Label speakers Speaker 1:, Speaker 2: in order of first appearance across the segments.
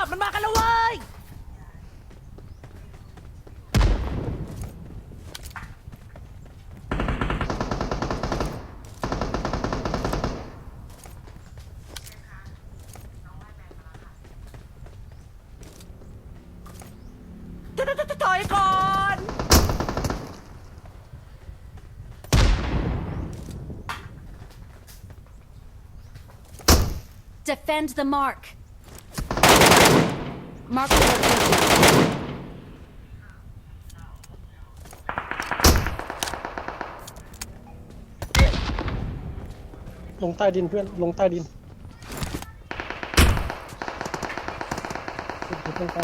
Speaker 1: รวมตัวมันมากันแล้วเว้ย ถอยก่อน
Speaker 2: Defend the mark. Mark the location.
Speaker 3: ลงใต้ดินเพื่อนลงใต้ดินอยู่ตรงกล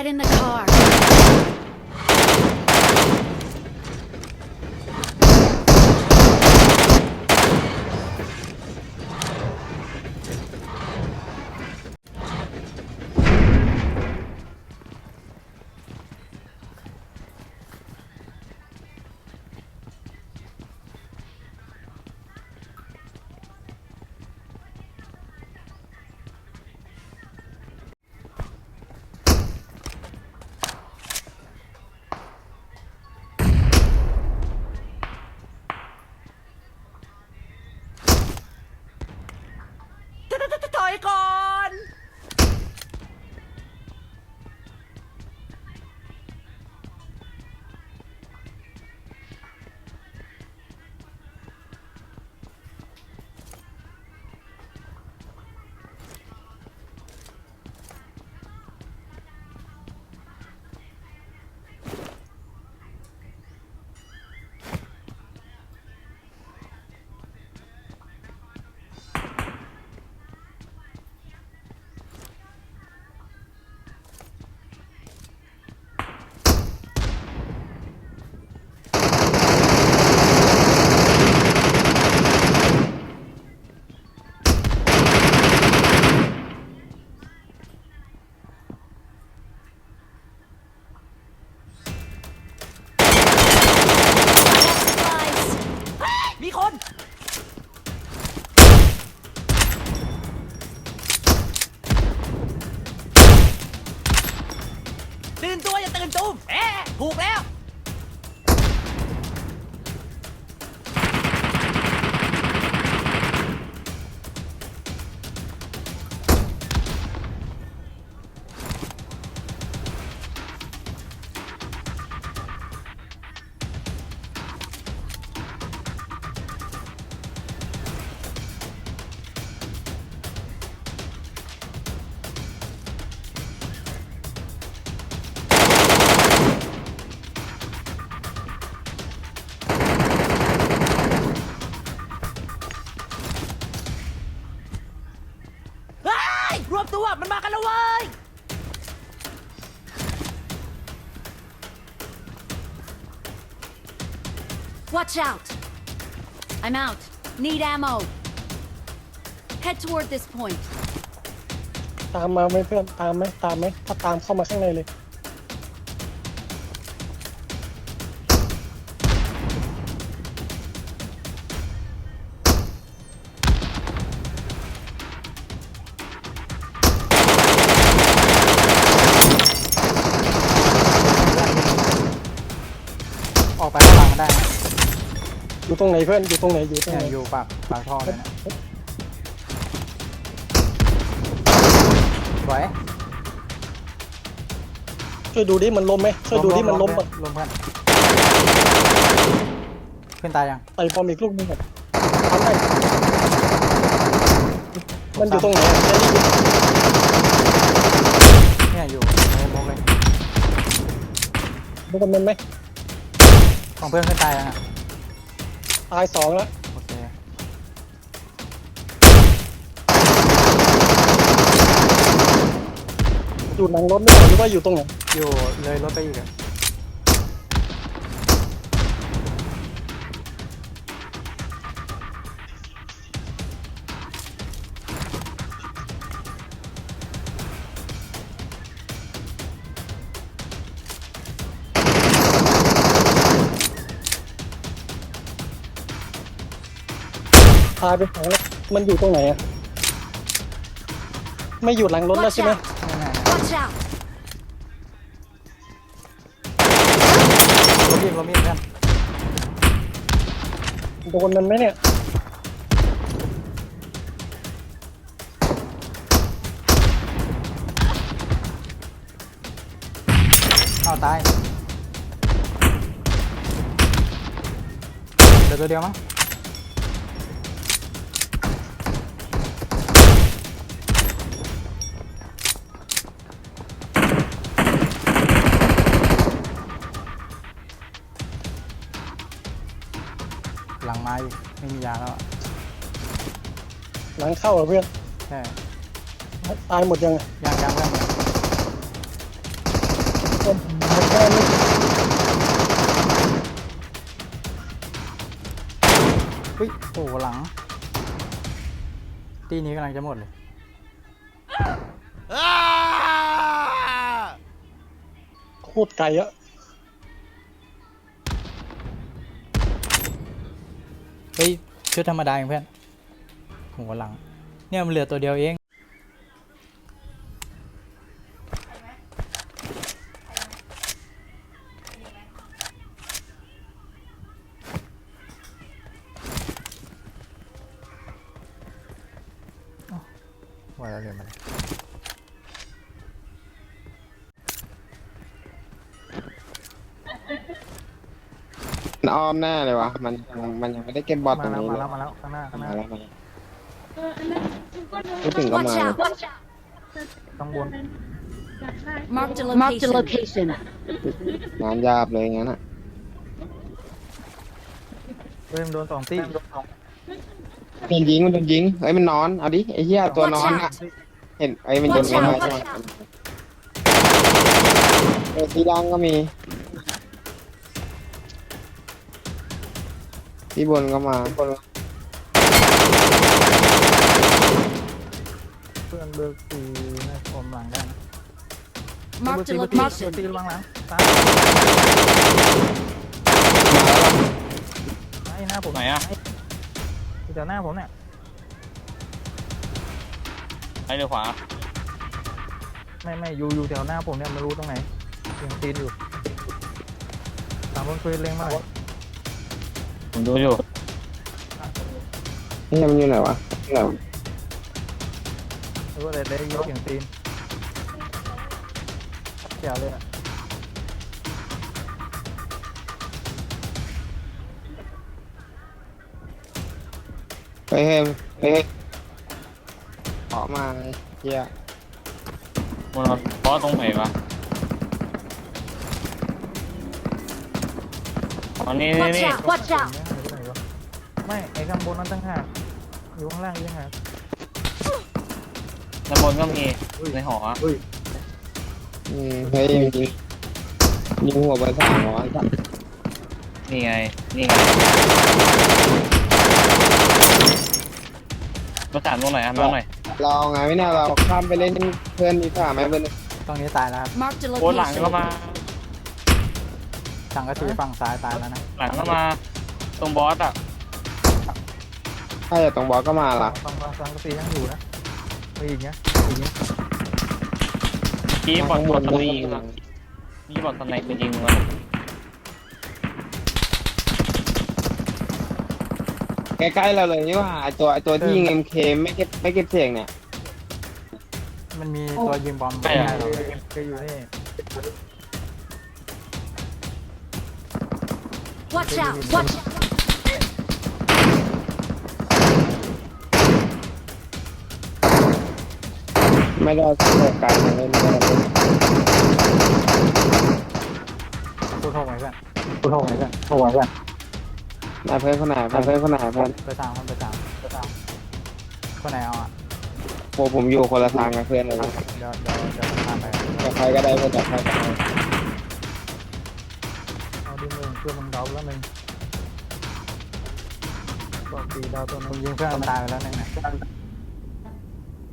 Speaker 2: Get in the car.
Speaker 1: ก่อน
Speaker 2: Watch out. I'm out. Need ammo. Head toward this point.
Speaker 3: ตามมาไหมเพื่อนตามไหมตามไหมถ้าตามเข้ามาข้างในเลย ตรงไหนเพื่อนอยู่ตรงไหนอยู่ตรง
Speaker 4: เนี่
Speaker 3: ไหน
Speaker 4: ยอยู่ปากปากท่อเลยนะสวย
Speaker 3: ช่วยดูดิมันล้มไหมช่วยดูดิมันล้ม
Speaker 4: ล
Speaker 3: อะ
Speaker 4: ลมเพื่อนขึ้นตายยัง
Speaker 3: ใส่บอมอีกลูกนึงอะทำได้มันอยู่ตรงไหนอะได้ยิน
Speaker 4: เนี่ยอยู่ในมุกเลย
Speaker 3: ดูคนมันไหม
Speaker 4: ของเพื่อนขึ้นตายยังอะ
Speaker 3: ตายสองแล้ว
Speaker 4: โอเค
Speaker 3: อยู่หลังรถหรือเปล่าหรือว่าอยู่ตรงไหน
Speaker 4: อยู่เลยรถไปอีกอะ
Speaker 3: ตายไปสองแล้วมันอยู่ตรงไหนอะไม่อยู่หลังรถแล้ว
Speaker 2: Watch
Speaker 3: ใช่ไหม
Speaker 2: out!
Speaker 4: ไม่แน่
Speaker 2: Watch out!
Speaker 4: รถยิงรถมีดเพื่อน
Speaker 3: โดนมันไหมเนี่ย
Speaker 4: เอาตายเดี๋ยวตัวเดียวมั้ง ไม่มียาแล้วอะ
Speaker 3: หลังเข้าเหรอเพื่อน
Speaker 4: ใช่
Speaker 3: ตายหมดยังอะ
Speaker 4: ยังยังเพื่อน
Speaker 3: มันแค่นี้
Speaker 4: เฮ้ยโอ้โหหลัง ตีนี้กำลังจะหมดเลย
Speaker 3: โคตรไกลอะ
Speaker 4: ชุดธรรมดาเองเพื่อนหัวหลัง เนี่ยมันเหลือตัวเดียวเอง
Speaker 5: อ้อมหน้าเลยวะ มันยังมันยังไม่ได้เก็บบอลต
Speaker 4: มา
Speaker 5: รง
Speaker 4: แล้ว
Speaker 5: นี้
Speaker 4: มา
Speaker 5: เล
Speaker 4: แล้ว
Speaker 5: ย
Speaker 4: มาแล้วข้างหน้าข้างหน้า
Speaker 5: มาแล้วมาแล้วพูดถึงก็
Speaker 2: Watch
Speaker 5: มา
Speaker 2: out!
Speaker 4: ข้างบน
Speaker 2: Marked a
Speaker 6: Marked a
Speaker 2: location.
Speaker 6: location.
Speaker 5: งานยาบเลยงั้นอะ
Speaker 4: เริ่มโดนสองตี
Speaker 5: มันโดนยิงมันโดนยิงเฮ้ยมันนอน เอาดิ ไอ้เหี้ยตัวนอนอะ เห็นไอ้ยมันโดน
Speaker 2: Watch
Speaker 5: คนมา
Speaker 2: out!
Speaker 5: ใช่ไหม
Speaker 2: Watch out!
Speaker 5: เออที่ดังก็มี ที่บนก็มาบน
Speaker 4: เพื่อนเบอร์สี่นะผมหลังได้นะ
Speaker 2: Marked a
Speaker 4: เบอร์สี่เบอร์
Speaker 2: location.
Speaker 4: สี่ระวังหลังตามไอ้หน้าผม
Speaker 7: ไหนอะ
Speaker 4: อยู่แถวหน้าผมเนี่ย
Speaker 7: ไปเรือขวา
Speaker 4: ไม่ไม่อยู่อยู่แถวหน้าผมเนี่ยไม่รู้ตรงไหนยังตีนอยู่ตามบนคุยเล็งมาหน่อย
Speaker 7: ผมดูอยู่
Speaker 5: เฮ้ยมันอยู่ไหนวะไหนวะ
Speaker 4: หรือว่าแต่ได้ยินเสียงตีนเจ๋วเลยอะ
Speaker 5: เฮ้ยเฮ้ยเฮ้ยเฮ้ยออกมาไอ้เหี้ย
Speaker 7: มันเพราะตรงไหนวะตอนนี้นี่
Speaker 2: Watch
Speaker 7: นี่
Speaker 2: out! Watch out!
Speaker 4: ไม่ไอ้ข้างบนนั้นตั้งหากอยู่ข้างล่างยังไง
Speaker 7: ด้านบนก็มีในหอ
Speaker 5: อืมเฮ้ยยิงยิงหัวไปสามร้อย
Speaker 7: นี่ไง นี่ไงประสานตรงไหนอะมาหน่อย
Speaker 5: เราไงไม่น่าเราข้ามไปเล่นเพื่อนดีกว่าไหมเพื่อน
Speaker 4: ตรงนี้ตายแล้วครับ
Speaker 2: Marked a
Speaker 7: โอ้หลัง
Speaker 2: location.
Speaker 7: ก็มา
Speaker 4: สังกะสีฝั่งซ้ายตายแล้วนะ
Speaker 7: หลังก็มา ตรงบอสอะ
Speaker 5: ถ้าจะตรงบอสก็มาล่ะ
Speaker 4: ฝั่งฝั่งสังกะสียังอยู่นะไปอีกเนี้ยอีกเนี้ย
Speaker 7: กี้บอลบอลตะลียิงอะกี้บอลตะไหนไปยิงมัน
Speaker 5: ใกล้ๆเราเลยนี่ว่าไอตัวไอตัวที่ยิงเอ็มเคไม่เก็บไม่เก็บเสียงเนี่ย
Speaker 4: มันมีตัวยิงบอม
Speaker 7: ใช่อะ
Speaker 4: เราก็อยู่นี่
Speaker 2: Watch out! Watch out!
Speaker 5: ไม่ได้เอาเสียงกันเลยไม่ได้เอา
Speaker 4: พูดโทรไหมเพื่อนพูดโทรไหมเพื่อนโทรไหมเพื่อน
Speaker 5: นายเพื่อนคนไหนเพื่อนเพื่อนคนไหนเพื่อน
Speaker 4: ไปตามคนไปตามไปตามคนไหนเอาอะ
Speaker 5: โอ้ผมอยู่คนละทางกับเพื่อนเลย
Speaker 4: เดี๋ยวเดี๋ยวเดี๋ยวผมตามไป
Speaker 5: กับใครก็ได้เพื่อนกับใครก็ได้
Speaker 4: เอาดิมึงเพื่อนมึงเดาแล้วหนึ่งบอกตีเดาตัวนึงยิงเพื่อนมันตายไปแล้วหนึ่งนะ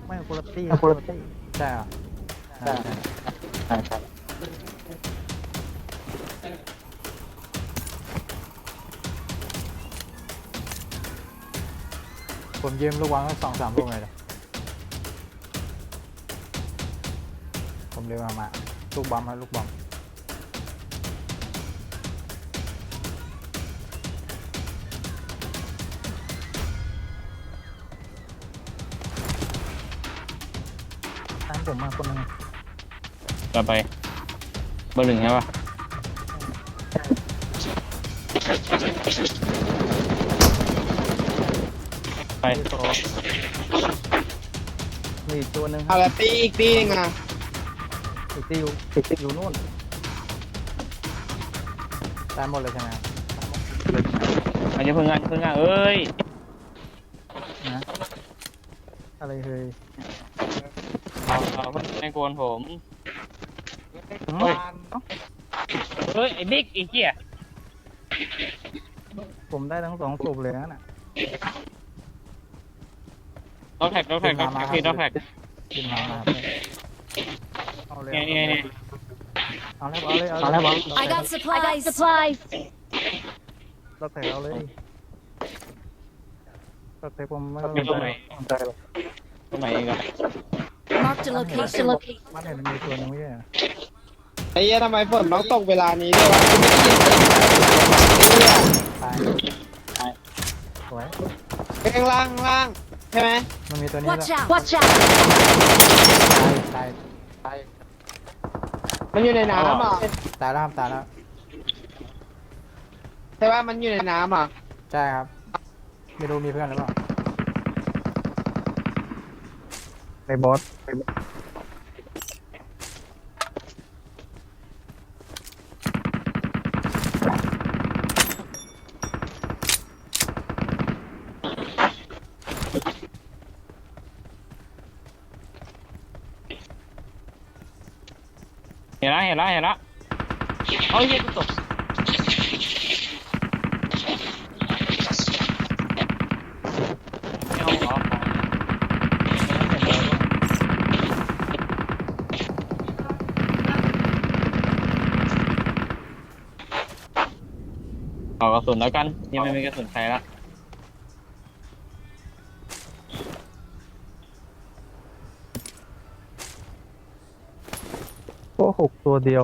Speaker 4: ไม่คนละตี้คนละตี้ใช่เหรอใช่ใช่ใช่ผมยืมลูกวางทั้งสองสามลูกเลยเดี๋ยวผมเรียกมามาลูกบอมฮะลูกบอม ตามผมมาคนหนึง
Speaker 7: ต่อไป เบอร์หนึ่งใช่ปะไป
Speaker 4: มีตัวมีอีกตัวหนึ่ง
Speaker 5: เอาละตีอีกตีนึงอะ
Speaker 4: อีกที่อยู่อีกที่อยู่นู่นตายหมดเลยใช่ไหมครับ
Speaker 7: อันนี้เพิ่งงานเพิ่งงานเอ้ย
Speaker 4: นะอะไรเคย
Speaker 7: เอาเอาเพิ่งไม่กวนผม
Speaker 4: อืม
Speaker 7: เฮ้ย เฮ้ย ไอ้บิ๊กไอ้เหี้ย
Speaker 4: ผมได้ทั้งสองศพเลยนะน่ะ
Speaker 7: ล็อกแท็กล็อกแท็กล็อกแท็กพี่ล็อกแท็ก
Speaker 4: กินมามาเอาเลย
Speaker 7: เนี่ยเนี่ยเนี่ย
Speaker 4: เอาเลยเอาเลยเอาเลย
Speaker 2: I got supplies. supplies.
Speaker 4: เราแต่เอาเลยเราแต่ผมไม่
Speaker 7: มีตรงไหน
Speaker 4: สนใจหรอก
Speaker 7: ตรงไหนอีกอะ
Speaker 2: Marked a location. location.
Speaker 4: มันเห็นมีตัวหนึงไม่ใช่เหรอ
Speaker 5: ไอ้เหี้ยทำไมฝนต้องตกเวลานี้ด้วยวะ
Speaker 4: ตายตายสวย
Speaker 5: ข้างล่างข้างล่างใช่ไหม
Speaker 4: มันมีตัวนี้
Speaker 2: Watch
Speaker 4: แล้ว
Speaker 2: out. Watch out.
Speaker 4: ตายตายตาย
Speaker 5: มันอยู่ในน้ำอะ
Speaker 4: ตายแล้วครับตายแล้ว
Speaker 5: ใช่ป่ะมันอยู่ในน้ำอะ
Speaker 4: ใช่ครับไม่รู้มีเพื่อนหรือเปล่า ในบอสในบอส
Speaker 7: เห็นละเห็นละเห็นละเอาเหี้ยกูตก เอากระสุนแล้วกันยังไม่มีกระสุนใช้ละ
Speaker 4: โอ้หกตัวเดียว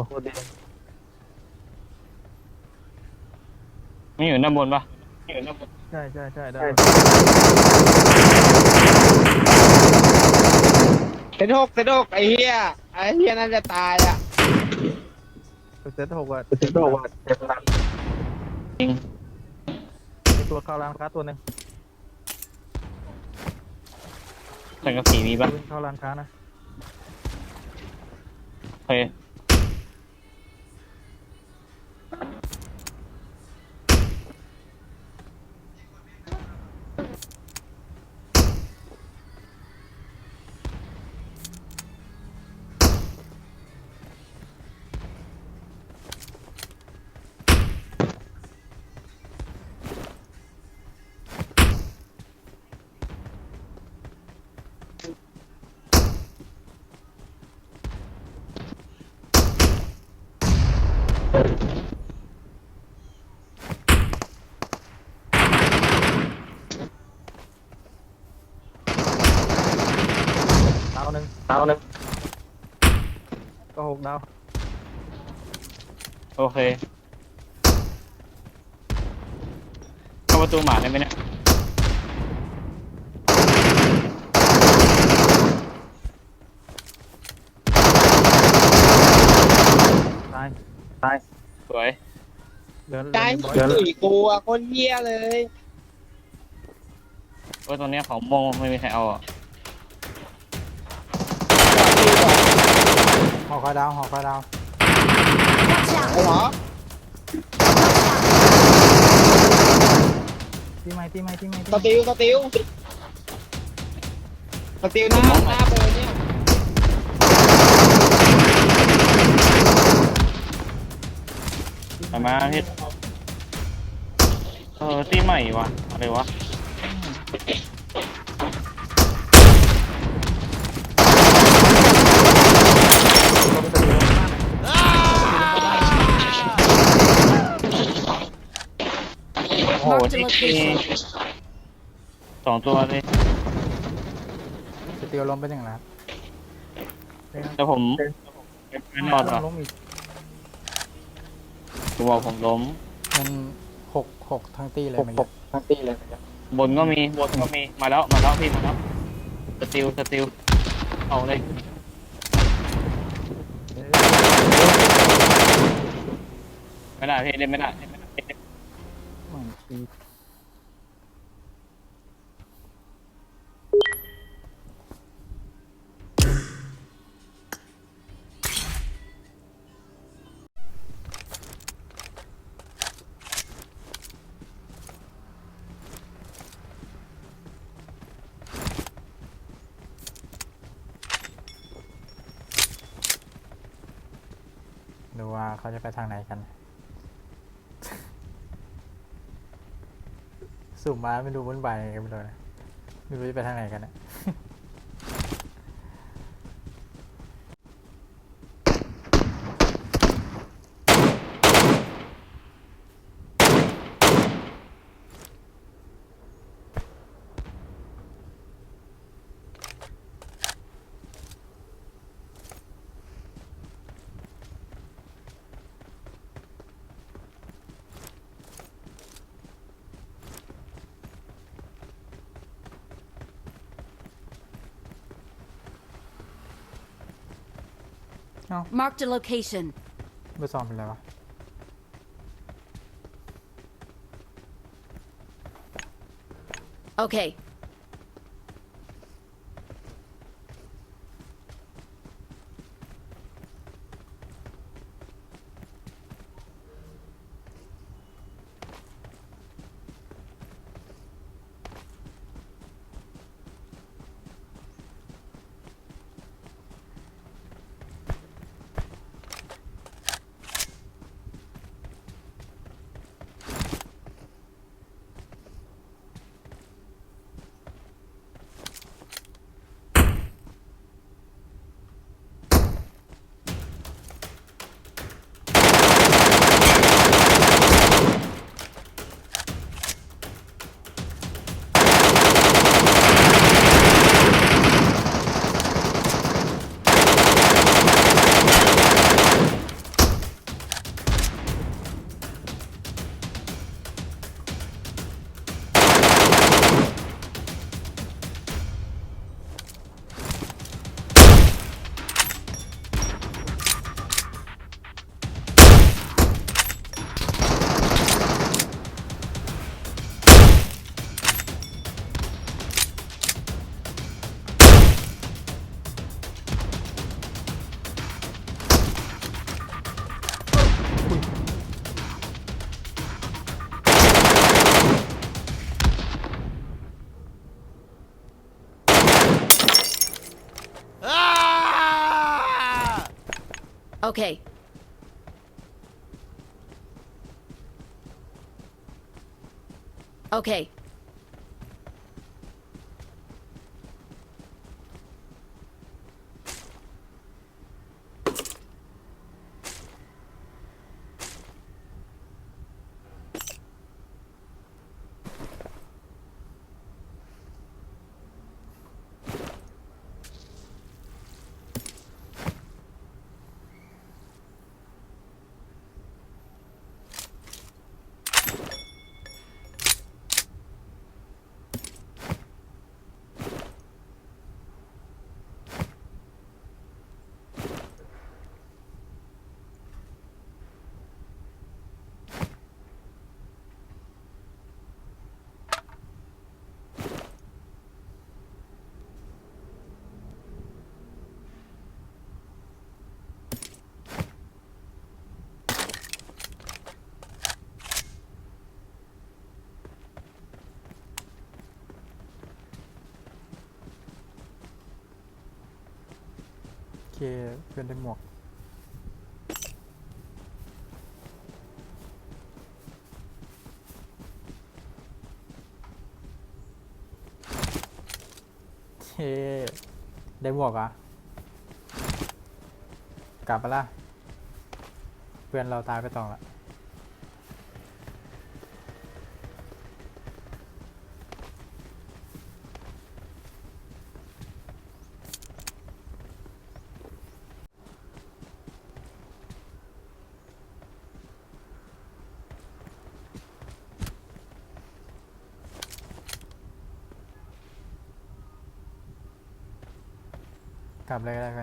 Speaker 7: ไม่อยู่ด้านบนปะไม่อยู่ด้านบน
Speaker 4: ใช่ใช่ใช่ได้
Speaker 5: เซตหกเซตหกไอ้เหี้ยไอ้เหี้ยน่าจะตายอะ
Speaker 4: เซตหกอะเซตหกอะเจ็บหนัก
Speaker 7: จริง
Speaker 4: มีตัวเข้าร้านค้าตัวหนึ่ง
Speaker 7: สังกะสีมีปะ
Speaker 4: วิ่งเข้าร้านค้านะ
Speaker 7: โอเค
Speaker 4: ดาวหนึ่งดาวหนึ่งก็หกดาว
Speaker 7: โอเค เข้าประตูหมาได้ไหมเนี่ย
Speaker 4: ตายตาย
Speaker 7: สวย
Speaker 4: เดิน
Speaker 5: ใจ
Speaker 4: เดิน
Speaker 5: สี่กูอะคนเหี้ยเลย
Speaker 7: โอ้ยตรงเนี้ยของโมงไม่มีใครเอาอะ
Speaker 4: หอคอยดาวหอคอยดาว
Speaker 5: โอา
Speaker 2: out!
Speaker 5: เหรอ Watch out!
Speaker 4: ตีไม้ตีไม้ตีไม้ตี
Speaker 5: สไม้ติลสติลสติวหน้าหน้าโบเนี่ย
Speaker 7: มามาเฮ็ดเออตีใหม่วะอะไรวะ โอ้โห
Speaker 2: Marked a
Speaker 7: นี่
Speaker 2: location.
Speaker 7: สองตัวเลย
Speaker 4: สติลล้มไปหนึ่งแล้ว
Speaker 7: แต่ผมไม่นอนว่ะ
Speaker 4: ล้มอีก
Speaker 7: ผมบอกผมล้ม
Speaker 4: มันหกหกทั้งตีเลยมันทั้งตีเลย
Speaker 7: บนก็มี บนก็มี มาแล้ว มาแล้วพี่ มาแล้วสติลสติลเอาเลย ไม่ได้พี่เล่นไม่ได้เล่นีดู
Speaker 4: ว่าเขาจะไปทางไหนกัน สุ่มมาไม่ดูวุ่นวายยังไงกันไม่รู้นะไม่รู้จะไปทางไหนกันนะ
Speaker 2: Marked a location.
Speaker 4: เบอร์สองเป็นไรวะ
Speaker 2: Okay. Okay. Okay.
Speaker 4: เคเพื่อนได้หมวกเคได้หมวกอะ กลับไปละ เพื่อนเราตายไปต่องละ กลับเลยก็ได้เพื่อน